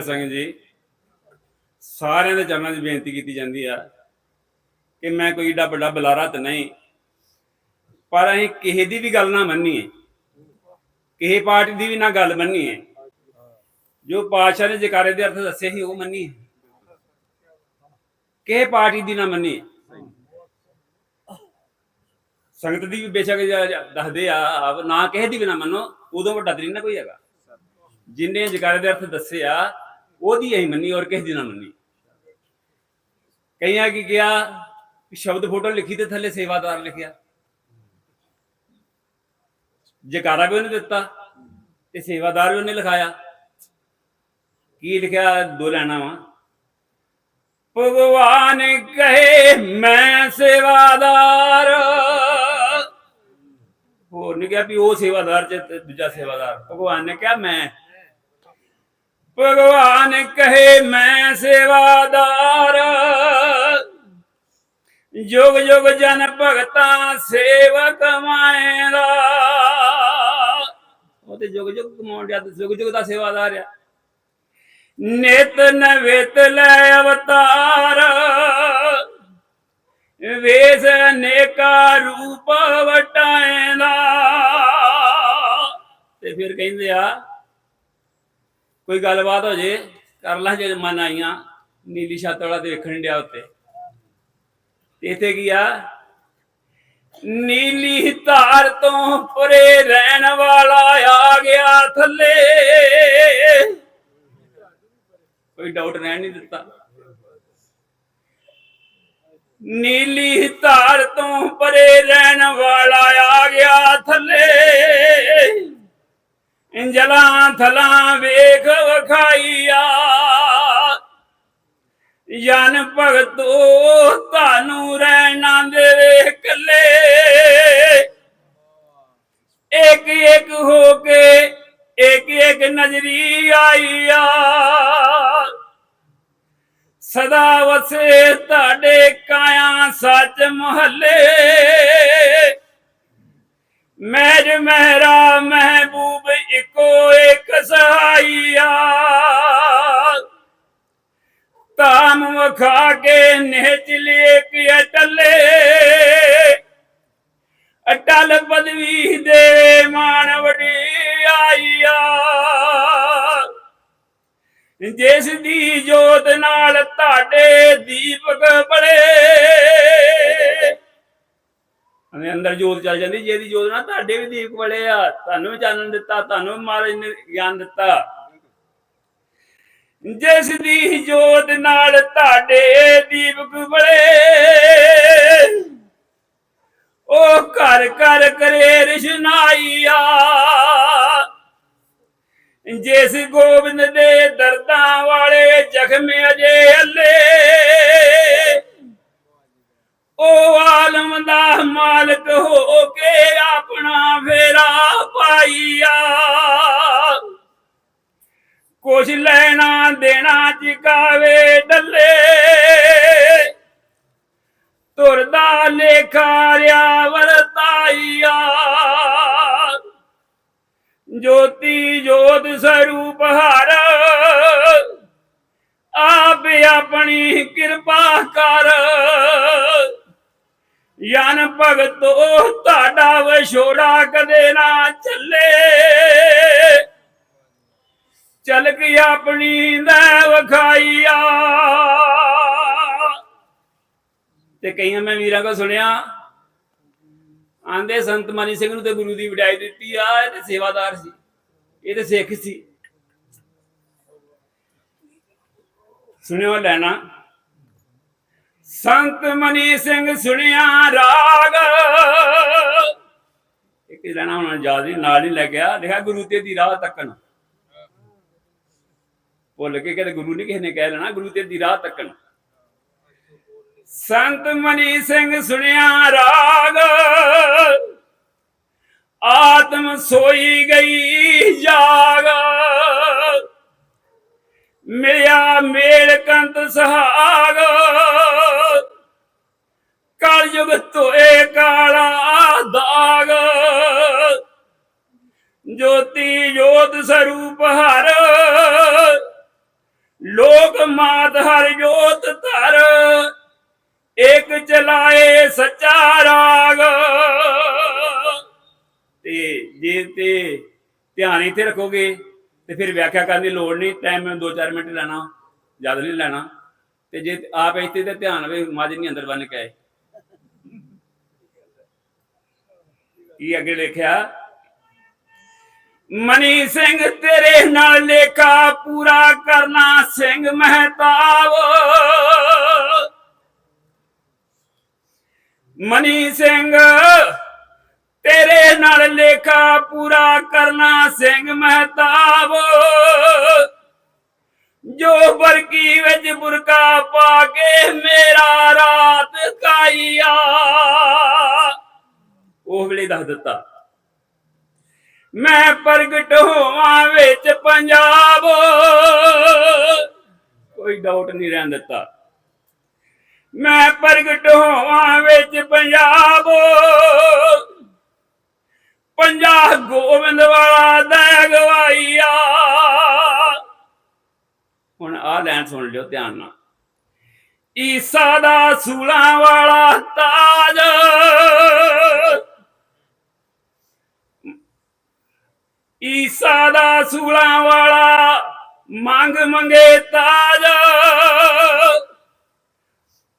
ਪਿਆਰੀ ਹਰ ਜੀ। ਸਾਰਿਆਂ ਦੇ ਚਰਨਾਂ 'ਚ ਬੇਨਤੀ ਕੀਤੀ ਜਾਂਦੀ ਆ ਕਿ ਮੈਂ ਕੋਈ ਏਡਾ ਵੱਡਾ ਬੁਲਾਰਾ ਤਾਂ ਨਹੀਂ, ਪਰ ਅਸੀਂ ਕਿਸੇ ਦੀ ਵੀ ਗੱਲ ਨਾ ਮੰਨੀਏ। ਕਿਸੇ ਪਾਰਟੀ ਦੀ ਵੀ ਨਾ ਗੱਲ ਮੰਨੀਏ। ਜੋ ਪਾਤਸ਼ਾਹ ਨੇ ਜਕਾਰੇ ਦੇ ਅਰਥ ਦੱਸੇ ਸੀ, ਉਹ ਮੰਨੀਏ। ਕਿਸੇ ਪਾਰਟੀ ਦੀ ਨਾ ਮੰਨੀਏ। ਸੰਗਤ ਦੀ ਵੀ ਬੇਸ਼ੱਕ ਦੱਸਦੇ ਆ ਨਾ ਕਿਸੇ ਦੀ ਵੀ ਨਾ ਮੰਨੋ, ਉਦੋਂ ਵੱਡਾ ਤਰੀ ਨਾ ਕੋਈ ਹੈਗਾ। ਜਿੰਨੇ ਜਕਾਰੇ ਦੇ ਅਰਥ ਦੱਸੇ ਆ ਉਹਦੀ ਅਸੀਂ ਮੰਨੀ ਔਰ ਕਿਸੇ ਦੀ ਨਾ ਮੰਨੀ। ਕਈਆਂ ਕੀ ਕਿਹਾ ਸ਼ਬਦ ਫੋਟੋ ਲਿਖੀ ਤੇ ਥੱਲੇ ਸੇਵਾਦਾਰ ਲਿਖਿਆ। ਜਕਾਰਾ ਵੀ ਉਹਨੇ ਦਿੱਤਾ ਤੇ ਸੇਵਾਦਾਰ ਵੀ ਉਹਨੇ ਲਿਖਾਇਆ। ਕੀ ਲਿਖਿਆ? ਦੋ ਲੈਣਾ ਵਾ। ਭਗਵਾਨ ਕਹੇ, ਮੈਂ ਸੇਵਾਦਾਰ। ਹੋਰ ਨਹੀਂ ਕਿਹਾ ਵੀ ਉਹ ਸੇਵਾਦਾਰ ਚ ਦੂਜਾ ਸੇਵਾਦਾਰ। ਭਗਵਾਨ ਨੇ ਕਿਹਾ, ਮੈਂ ਭਗਵਾਨ ਕਹੇ ਮੈਂ ਸੇਵਾਦਾਰ। ਜੁਗ ਜੁਗ ਜਨ ਭਗਤਾ ਸੇਵਕ ਮਾਇਰਾ ਉਹ ਤੇ ਜੁਗ ਜੁਗ ਕਮਾਉਣ ਡਿਆ ਤੇ ਜੁਗ ਜੁਗ ਦਾ ਸੇਵਾਦਾਰ ਆ। ਨਿਤ ਨਵੇਤ ਲੈ ਅਵਤਾਰ। ਵੇਸ ਅਨੇਕਾ ਰੂਪ ਵਟਾਏਂਦਾ। ਤੇ ਫਿਰ ਕਹਿੰਦੇ ਆ ਕੋਈ ਗੱਲਬਾਤ ਹੋ ਜੇ, ਕਰ ਲਾਂ ਜੇ ਮਨ ਆਈਆਂ। ਨੀਲੀ ਛੱਤ ਵਾਲਾ ਦੇਖਣ ਡਿਆ ਉੱਤੇ। ਤੇ ਇੱਥੇ ਕੀ ਆ? ਨੀਲੀ ਧਾਰ ਤੋਂ ਪਰੇ ਰਹਿਣ ਵਾਲਾ ਆ ਗਿਆ ਥੱਲੇ। ਕੋਈ ਡਾਊਟ ਰਹਿਣ ਨਹੀਂ ਦਿੱਤਾ। ਨੀਲੀ ਧਾਰ ਤੋਂ ਪਰੇ ਰਹਿਣ ਵਾਲਾ ਆ ਗਿਆ ਥੱਲੇ। ਇੰਜਲਾਂ ਥਲਾਂ ਵੇਖ ਵਖਾਈਆ। ਯਾਨ ਭਗਤੋ, ਤੁਹਾਨੂੰ ਰਹਿਣਾ ਦੇ ਕੱਲੇ ਇੱਕ ਇੱਕ ਹੋ ਕੇ ਇੱਕ ਇੱਕ ਨਜ਼ਰੀ ਆਈਆ। ਸਦਾ ਵਸੇ ਤੁਹਾਡੇ ਕਾਇਆ ਸੱਚ ਮਹੱਲੇ। ਮੈਜ ਮਹਿਰਾ ਮਹਿਬੂਬ ਇੱਕੋ ਇੱਕ ਸਹਾਈਆ। ਤਾਮ ਵਖਾ ਕੇ ਨਿਹਚ ਲੇ ਕਿ ਅਟਲੇ ਅਟਲ ਪਦਵੀ ਦੇ ਮਾਣ ਵਡਿਆਈਆ। ਜਿਸ ਦੀ ਜੋਤ ਨਾਲ ਤੁਹਾਡੇ ਦੀਪਕ ਬੜੇ ਅਨੇ ਅੰਦਰ ਜੋਤ ਚੱਲ ਜਾਂਦੀ, ਜਿਹਦੀ ਜੋਤ ਨਾਲ ਤੁਹਾਡੇ ਵੀ ਦੀਪਕ ਬੜੇ ਆ। ਤੁਹਾਨੂੰ ਵੀ ਚਾਨਣ ਦਿੱਤਾ, ਤੁਹਾਨੂੰ ਵੀ ਮਹਾਰਾਜ ਨੇ ਗਿਆਨ ਦਿੱਤਾ। ਜਿਸ ਦੀ ਜੋਤ ਨਾਲ ਤੁਹਾਡੇ ਦੀਪਕ ਬੜੇ ਉਹ ਘਰ ਘਰ ਕਰੇ ਰਿਸ਼ਨਾਈਆ ਜਿਸ ਗੋਬਿੰਦ ਦੇ ਦਰਦਾਂ ਵਾਲੇ ਜ਼ਖਮ ਅਜੇ ਅੱਲੇ ਮਾਲਕ ਹੋ ਕੇ ਆਪਣਾ ਫੇਰਾ ਪਾਈਆ। ਕੁਛ ਲੈਣਾ ਦੇਣਾ ਚਿਕਾਵੇ ਡੱਲੇ। ਤੁਰਦਾ ਲੇਖਾ ਰਿਆ ਵਰਤਾਈਆ। ਜੋਤੀ ਜੋਤ ਸਰੂਪ ਹਰ ਆਪ ਆਪਣੀ ਕਿਰਪਾ ਕਰ। ਯਾਨ ਭਗਤੋ ਤੁਹਾਡਾ ਵਿਛੋੜਾ ਕਦੇ ਨਾ ਚੱਲੇ। ਚਲ ਕੇ ਆਪਣੀ ਦਾ ਵਖਾਈਆ। ਤੇ ਕਈਆਂ ਮੈਂ ਵੀਰਾਂ ਕੋ ਸੁਣਿਆ, ਆਂਦੇ ਸੰਤ ਮਨੀ ਸਿੰਘ ਨੂੰ ਤੇ ਗੁਰੂ ਦੀ ਵਡਾਈ ਦਿੱਤੀ ਆ, ਇਹ ਤੇ ਸੇਵਾਦਾਰ ਸੀ, ਇਹ ਤੇ ਸਿੱਖ ਸੀ। ਸੁਣਿਓ ਲੈਣਾ। ਸੰਤ ਮਨੀ ਸਿੰਘ ਸੁਣਿਆ ਰਾਗ। ਇੱਕ ਕਿ ਲੈਣਾ ਹੁਣ ਯਾਦ ਨਹੀਂ, ਨਾਲ ਨਹੀਂ ਲੈ ਗਿਆ। ਲਿਖਿਆ ਗੁਰੂ ਤੇ ਦੀ ਰਾਹ ਤੱਕਣ। ਭੁੱਲ ਕੇ ਕਹਿੰਦੇ ਗੁਰੂ ਨਹੀਂ ਕਿਸੇ ਨੇ ਕਹਿ ਲੈਣਾ, ਗੁਰੂ ਤੇ ਦੀ ਰਾਹ ਤੱਕਣ। ਸੰਤ ਮਨੀ ਸਿੰਘ ਸੁਣਿਆ ਰਾਗ। ਆਤਮ ਸੋਈ ਗਈ ਜਾਗ। ਮਿਲਿਆ ਮੇਲ ਕੰਤ ਸਹਾਗ। ਕਲਯੁਗ ਤੋਏ ਕਾਲਾ ਦਾਗ। ਜੋਤੀ ਜੋਤ ਸਰੂਪ ਹਰ, ਲੋਕ ਮਾਤ ਹਰ ਜੋਤ ਧਰ। ਇੱਕ ਚਲਾਏ ਸੱਚਾ ਰਾਗ। ਤੇ ਜੇ ਤੇ ਧਿਆਨ ਇੱਥੇ ਰੱਖੋਗੇ, ਤੇ ਫਿਰ ਵਿਆਖਿਆ ਕਰਨ ਦੀ ਲੋੜ ਨਹੀਂ ਟਾਈਮ ਮੈਂ 2-4 ਮਿੰਟ ਲੈਣਾ, ਜ਼ਿਆਦਾ ਨਹੀਂ ਲੈਣਾ। ਤੇ ਜੇ ਆਪ ਇੱਥੇ ਤੇ ਧਿਆਨ ਵੇ ਮੱਝ ਨਹੀਂ ਅੰਦਰ ਬੰਨ ਕੇ ਆਏ। ਕੀ ਅੱਗੇ ਲਿਖਿਆ ਮਨੀ ਸਿੰਘ ਤੇਰੇ ਨਾਲ ਲੇਖਾ ਪੂਰਾ ਕਰਨਾ ਸਿੰਘ ਮਹਤਾਬ ਮਨੀ ਸਿੰਘ ਤੇਰੇ ਨਾਲ ਲੇਖਾ ਪੂਰਾ ਕਰਨਾ ਸਿੰਘ ਮਹਤਾਬ ਜੋ ਬਰਕੀ ਵਿੱਚ ਬੁਰਕਾ ਪਾ ਕੇ ਮੇਰਾ ਰਾਤ ਕਾਈਆ ਉਹ ਵੇਲੇ ਦੱਸ ਦਿੱਤਾ। ਮੈਂ ਪ੍ਰਗਟ ਹੋਵਾਂ ਵਿੱਚ ਪੰਜਾਬ। ਕੋਈ ਡਾਊਟ ਨਹੀਂ ਰਹਿਣ ਦਿੱਤਾ। ਮੈਂ ਪ੍ਰਗਟ ਹੋਵਾਂ ਵਿੱਚ ਪੰਜਾਬ। ਪੰਜਾਬ ਗੋਬਿੰਦ ਵਾਲਾ ਦਾ ਗਵਾਈਆ ਹੁਣ ਆ ਲੈਣ ਸੁਣ ਲਿਓ ਧਿਆਨ ਨਾਲ। ਈਸਾ ਦਾ ਸੂਲਾਂ ਵਾਲਾ ਤਾਜ। ਈਸਾ ਦਾ ਸੂਲਾਂ ਵਾਲਾ ਮੰਗ ਮੰਗੇ ਤਾਜ।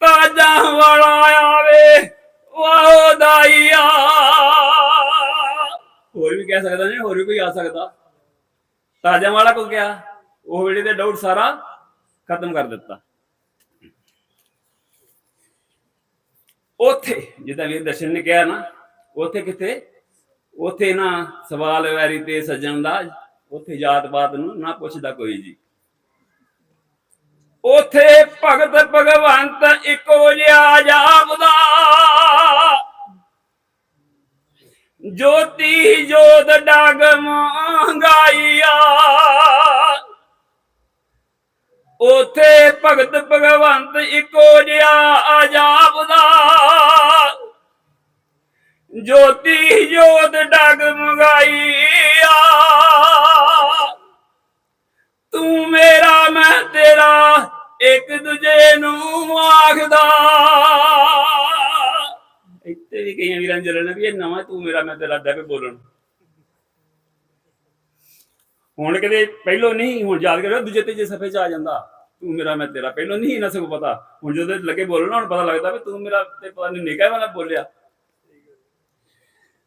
ਤਾਜਾਂ ਵਾਲਾ ਆਵੇ ਵਾਹ ਦਾਈਆ। ਹੋਰ ਵੀ ਕਹਿ ਸਕਦਾ ਨਹੀਂ, ਹੋਰ ਵੀ ਕੋਈ ਆ ਸਕਦਾ। ਤਾਜਾਂ ਵਾਲਾ ਕੋ ਕਿਹਾ, ਉਹ ਵੇਲੇ ਤੇ ਡਾਊਟ ਸਾਰਾ ਖਤਮ ਕਰ ਦਿੱਤਾ। ਉਥੇ, ਜਿੱਦਾਂ ਵੀਰ ਦਰਸ਼ਨ ਨੇ ਕਿਹਾ ਨਾ, ਉਥੇ ਕਿੱਥੇ? ਉਥੇ ਨਾ ਸਵਾਲ ਵੈਰੀ ਤੇ ਸੱਜਣ ਦਾ, ਉਥੇ ਜਾਤ ਪਾਤ ਨੂੰ ਨਾ ਪੁੱਛਦਾ ਕੋਈ ਜੀ। ਉਥੇ ਭਗਤ ਭਗਵੰਤ ਇੱਕੋ ਜਿਹਾ ਜਾਪਦਾ ਜੋਤੀ ਜੋਤ ਡਗ ਮੰਗਾਈਆ ਉਥੇ ਭਗਤ ਭਗਵੰਤ ਇੱਕੋ ਜਿਹਾ ਆਜਾਬਦਾ ਜੋਤੀ ਜੋਤ ਡਗ ਮੰਗਾਈਆ। ਤੂੰ ਮੇਰਾ, ਮੈਂ ਤੇਰਾ ਇੱਕ ਦੂਜੇ ਨੂੰ ਆਖਦਾ। ਇੱਥੇ ਵੀ ਕਈਆਂ ਵੀਰਾਂ ਜਲਣ ਵੀ ਇਹ ਨਵਾਂ ਤੂੰ ਮੇਰਾ, ਮੈਂ ਤੇਰਾ ਦਾ ਬੋਲਣ। ਹੁਣ ਕਦੇ ਪਹਿਲੋਂ ਨਹੀਂ, ਹੁਣ ਯਾਦ ਕਰਿਓ, ਦੂਜੇ ਤੀਜੇ ਸਫੇ ਚ ਆ ਜਾਂਦਾ। ਤੂੰ ਮੇਰਾ, ਮੈਂ ਤੇਰਾ, ਪਹਿਲੋਂ ਨਹੀਂ ਨਾ ਸਗੋਂ ਪਤਾ। ਹੁਣ ਜਦੋਂ ਲੱਗੇ ਬੋਲਣਾ, ਹੁਣ ਪਤਾ ਲੱਗਦਾ ਵੀ ਤੂੰ ਮੇਰਾ ਤੇ ਪਤਾ ਨਹੀਂ ਨਿਕਾ ਵਾਲਾ ਬੋਲਿਆ।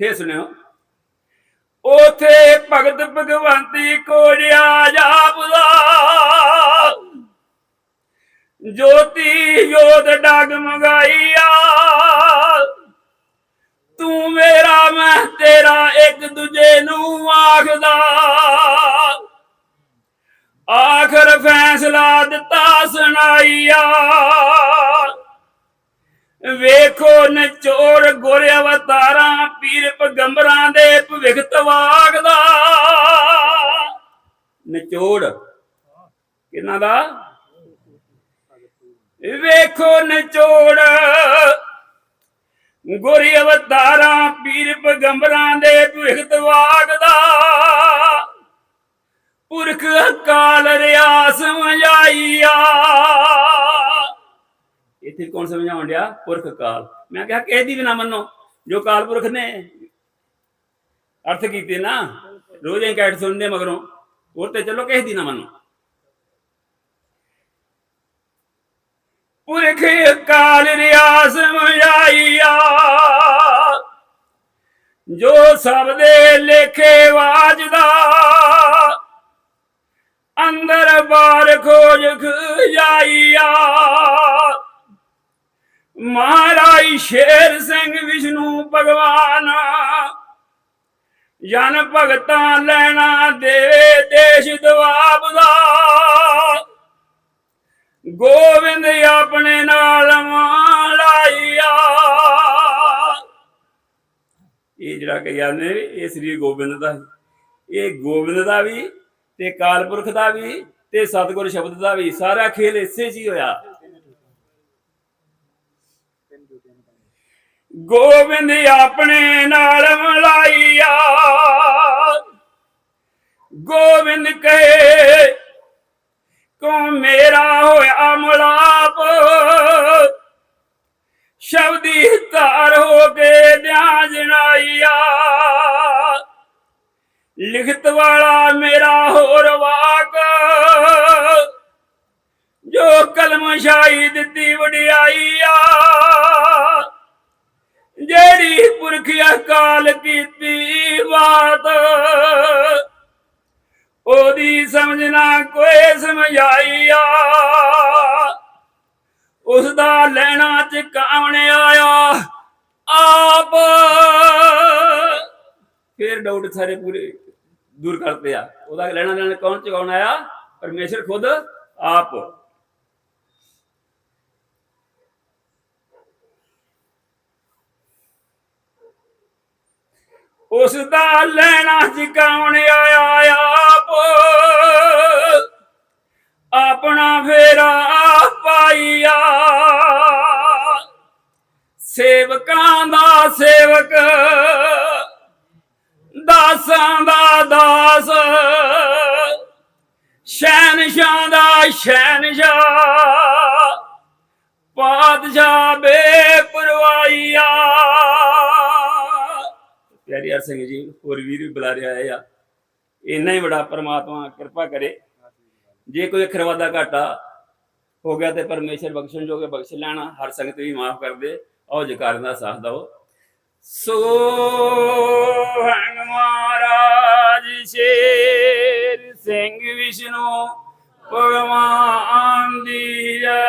ਫੇਰ ਸੁਣਿਓ। ਉਥੇ ਭਗਤ ਭਗਵੰਤੀ ਕੋੜਿਆ ਜਾਪਦਾ ਜੋਤੀ ਜੋਤ ਡਗ ਮੰਗਾਈਆ ਤੂੰ ਮੇਰਾ, ਮੈਂ ਤੇਰਾ ਇੱਕ ਦੂਜੇ ਨੂੰ ਆਖਦਾ। ਆਖਰ ਫੈਸਲਾ ਦਿੱਤਾ ਸੁਣਾਈਆ। ਵੇਖੋ ਨਚੋੜ ਗੁਰ ਅਵਤਾਰਾਂ ਨਚੋੜ ਗੁਰ ਅਵਤਾਰਾਂ, ਪੀਰ ਪਗੰਬਰਾਂ ਦੇ ਭਵਿਖ ਤਵਾਗਦਾ ਪੁਰਖ ਕਾਲ ਰਿਆਸ ਮਜਾਈਆ ਇੱਥੇ ਕੌਣ ਸਮਝਾਉਣ ਡਿਆ? ਪੁਰਖ ਕਾਲ ਮੈਂ ਕਿਹਾ ਕਿਸੇ ਦੀ ਵੀ ਨਾ ਮੰਨੋ, ਜੋ ਕਾਲ ਪੁਰਖ ਨੇ। ਅਰਥ ਕੀਤੇ ਨਾ। ਰੋਜ਼ ਇਹ ਕਹਿਟ ਸੁਣਦੇ ਮਗਰੋਂ। ਉਹ ਤੇ ਚਲੋ ਕਿਸੇ ਦੀ ਨਾ ਮੰਨੋ। ਪੁਰਖ ਕਾਲ ਰਿਆਸ ਮਜਾਈਆ ਜੋ ਸਭ ਦੇ ਲੇਖੇ ਵਾਜਦਾ, ਅੰਦਰ ਬਾਰ ਖੋਜ ਖਜਾਈਆ। ਮਹਾਰਾਜ ਸ਼ੇਰ ਸਿੰਘ ਵਿਸ਼ਨੂੰ ਭਗਵਾਨ, ਜਨ ਭਗਤਾਂ ਲੈਣਾ ਦੇਵੇ ਦੇਸ਼ ਦਵਾਬ ਦਾ ਗੋਬਿੰਦ ਆਪਣੇ ਨਾਲ ਮਾਲਾਈਆ ਇਹ ਜਿਹੜਾ ਕਿ ਜਾਂਦੇ ਨੇ ਇਹ ਸ੍ਰੀ ਗੋਬਿੰਦ ਦਾ ਇਹ ਗੋਬਿੰਦ ਦਾ ਵੀ ਤੇ ਕਾਲਪੁਰਖ ਦਾ ਵੀ ਤੇ ਸਤਿਗੁਰ ਸ਼ਬਦ ਦਾ ਵੀ, ਸਾਰਾ ਖੇਲ ਇਸੇ 'ਚ ਹੀ ਹੋਇਆ। ਗੋਬਿੰਦ ਆਪਣੇ ਨਾਲ ਮਲਾਈਆ ਗੋਬਿੰਦ ਕਹੇ ਕੋ ਮੇਰਾ ਹੋਇਆ ਮਲਾਪ। ਸ਼ਬਦੀ ਧਾਰ ਹੋ ਗਏ ਦਿਆਂ ਜਣਾਈਆ ਲਿਖਤ ਵਾਲਾ ਮੇਰਾ ਹੋਰ ਵਾਕ। ਜੋ ਕਲਮ ਸ਼ਾਹੀ ਦਿੱਤੀ ਵਡਿਆਈਆ। ਜਿਹੜੀ ਪੁਰਖ ਅਕਾਲ ਕੀਤੀ ਸਮਝਣਾ ਕੋਈ ਸਮਝਾਈਆ ਉਸ ਦਾ ਲੈਣਾ ਚ ਕਾਵਣ ਆਇਆ? ਆਪ। ਫਿਰ ਡਾਊਟ ਸਾਰੇ ਪੂਰੇ ਦੂਰ ਕਰਤੇ ਆ ਉਹਦਾ ਲੈਣਾ ਲੈਣਾ ਕੌਣ ਚੁਕਾਉਣ ਆਇਆ? ਪਰਮੇਸ਼ਰ ਖੁਦ ਆਪ। ਉਸ ਦਾ ਲੈਣਾ ਚੁਕਾਉਣ ਆਇਆ ਆਪ? ਆਪਣਾ ਫੇਰਾ ਪਾਈਆ ਸੇਵਕਾਂ ਦਾ ਸੇਵਕ, ਦਾਸਾਂ ਦਾ ਦਾਸ। ਸ਼ਹਿਨਸ਼ਾਹ ਦਾ ਸ਼ਹਿਨਸ਼ਾਹ। ਪਾਤਸ਼ਾਹ ਬੇਪਰਵਾਹੀਆ ਪਿਆਰੀ ਹਰ ਸਿੰਘ ਜੀ, ਹੋਰ ਵੀਰ ਵੀ ਬੁਲਾ ਰਿਹਾ ਆ। ਇੰਨਾ ਹੀ ਬੜਾ ਪਰਮਾਤਮਾ ਕਿਰਪਾ ਕਰੇ। ਜੇ ਕੋਈ ਅੱਖਰ ਵਾਦਾ ਘਾਟਾ ਹੋ ਗਿਆ ਤੇ ਪਰਮੇਸ਼ਰ ਬਖਸ਼ਣ ਜੋਗੇ ਬਖਸ਼ ਲੈਣਾ, ਹਰ ਸੰਗਤ ਵੀ ਮਾਫ ਕਰ ਦੇ, ਆਓ ਜਕਾਰ ਦਾ ਸਾਥ ਦਓ। ਸੋ ਹੰਗ ਮਹਾਰਾਜ ਸ਼ੇਰ ਸਿੰਘ ਵਿਸ਼ਨੂੰ ਭਗਵਾਨ ਦੀ ਜੈ।